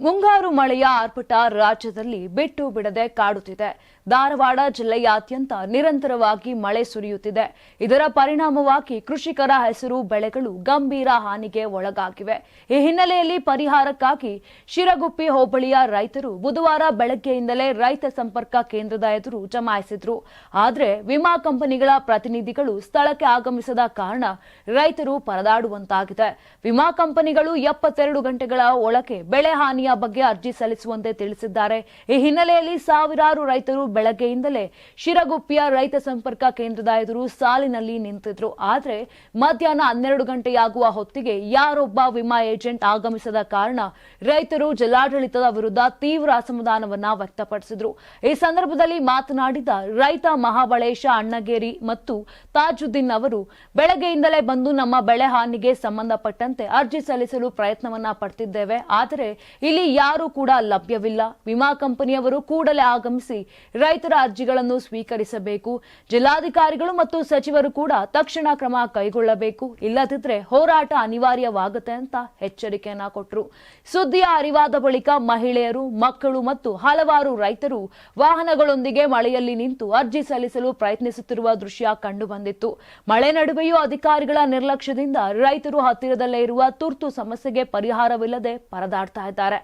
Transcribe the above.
ಮುಂಗಾರು ಮಳೆಯ ಆರ್ಭಟ ರಾಜ್ಯದಲ್ಲಿ ಬಿಟ್ಟು ಬಿಡದೆ ಕಾಡುತ್ತಿದೆ. ಧಾರವಾಡ ಜಿಲ್ಲೆಯಾದ್ಯಂತ ನಿರಂತರವಾಗಿ ಮಳೆ ಸುರಿಯುತ್ತಿದೆ. ಇದರ ಪರಿಣಾಮವಾಗಿ ಕೃಷಿಕರ ಹೆಸರು ಬೆಳೆಗಳು ಗಂಭೀರ ಹಾನಿಗೆ ಒಳಗಾಗಿವೆ. ಈ ಹಿನ್ನೆಲೆಯಲ್ಲಿ ಪರಿಹಾರಕ್ಕಾಗಿ ಶಿರಗುಪ್ಪಿ ಹೋಬಳಿಯ ರೈತರು ಬುಧವಾರ ಬೆಳಗ್ಗೆಯಿಂದಲೇ ರೈತ ಸಂಪರ್ಕ ಕೇಂದ್ರದ ಎದುರು ಜಮಾಯಿಸಿದ್ರು. ಆದರೆ ವಿಮಾ ಕಂಪನಿಗಳ ಪ್ರತಿನಿಧಿಗಳು ಸ್ಥಳಕ್ಕೆ ಆಗಮಿಸದ ಕಾರಣ ರೈತರು ಪರದಾಡುವಂತಾಗಿದೆ. ವಿಮಾ ಕಂಪನಿಗಳು ಎಪ್ಪತ್ತೆರಡು ಗಂಟೆಗಳ ಒಳಗೆ ಬೆಳೆ ಹಾನಿಯ ಬಗ್ಗೆ ಅರ್ಜಿ ಸಲ್ಲಿಸುವಂತೆ ತಿಳಿಸಿದ್ದಾರೆ. ಈ ಹಿನ್ನೆಲೆಯಲ್ಲಿ ಸಾವಿರಾರು ರೈತರು ಬೆಳಗ್ಗೆಯಿಂದಲೇ ಶಿರಗುಪ್ಪಿಯ ರೈತ ಸಂಪರ್ಕ ಕೇಂದ್ರದ ಎದುರು ಸಾಲಿನಲ್ಲಿ ನಿಂತಿದ್ರು. ಆದರೆ ಮಧ್ಯಾಹ್ನ ಹನ್ನೆರಡು ಗಂಟೆಯಾಗುವ ಹೊತ್ತಿಗೆ ಯಾರೊಬ್ಬ ವಿಮಾ ಏಜೆಂಟ್ ಆಗಮಿಸದ ಕಾರಣ ರೈತರು ಜಿಲ್ಲಾಡಳಿತದ ವಿರುದ್ಧ ತೀವ್ರ ಅಸಮಾಧಾನವನ್ನ ವ್ಯಕ್ತಪಡಿಸಿದ್ರು. ಈ ಸಂದರ್ಭದಲ್ಲಿ ಮಾತನಾಡಿದ ರೈತ ಮಹಾಬಳೇಶ ಅಣ್ಣಗೇರಿ ಮತ್ತು ತಾಜುದ್ದೀನ್ ಅವರು, ಬೆಳಗ್ಗೆಯಿಂದಲೇ ಬಂದು ನಮ್ಮ ಬೆಳೆ ಹಾನಿಗೆ ಸಂಬಂಧಪಟ್ಟಂತೆ ಅರ್ಜಿ ಸಲ್ಲಿಸಲು ಪ್ರಯತ್ನವನ್ನ ಪಡ್ತಿದ್ದೇವೆ. ಆದರೆ ಇಲ್ಲಿ ಯಾರೂ ಕೂಡ ಲಭ್ಯವಿಲ್ಲ. ವಿಮಾ ಕಂಪನಿಯವರು ಕೂಡಲೇ ಆಗಮಿಸಿ ರೈತರ ಅರ್ಜಿಗಳನ್ನು ಸ್ವೀಕರಿಸಬೇಕು. ಜಿಲ್ಲಾಧಿಕಾರಿಗಳು ಮತ್ತು ಸಚಿವರು ಕೂಡ ತಕ್ಷಣ ಕ್ರಮ ಕೈಗೊಳ್ಳಬೇಕು. ಇಲ್ಲದಿದ್ರೆ ಹೋರಾಟ ಅನಿವಾರ್ಯವಾಗುತ್ತೆ ಅಂತ ಎಚ್ಚರಿಕೆಯನ್ನ ಕೊಟ್ಟರು ಸುದ್ದಿಯ ಅರಿವಾದ ಬಳಿಕ ಮಹಿಳೆಯರು, ಮಕ್ಕಳು ಮತ್ತು ಹಲವಾರು ರೈತರು ವಾಹನಗಳೊಂದಿಗೆ ಮಳೆಯಲ್ಲಿ ನಿಂತು ಅರ್ಜಿ ಸಲ್ಲಿಸಲು ಪ್ರಯತ್ನಿಸುತ್ತಿರುವ ದೃಶ್ಯ ಕಂಡುಬಂದಿತ್ತು. ಮಳೆ ನಡುವೆಯೂ ಅಧಿಕಾರಿಗಳ ನಿರ್ಲಕ್ಷ್ಯದಿಂದ ರೈತರು ಹತ್ತಿರದಲ್ಲೇ ಇರುವ ತುರ್ತು ಸಮಸ್ಯೆಗೆ ಪರಿಹಾರವಿಲ್ಲದೆ ಪರದಾಡ್ತಾ ಇದ್ದಾರೆ.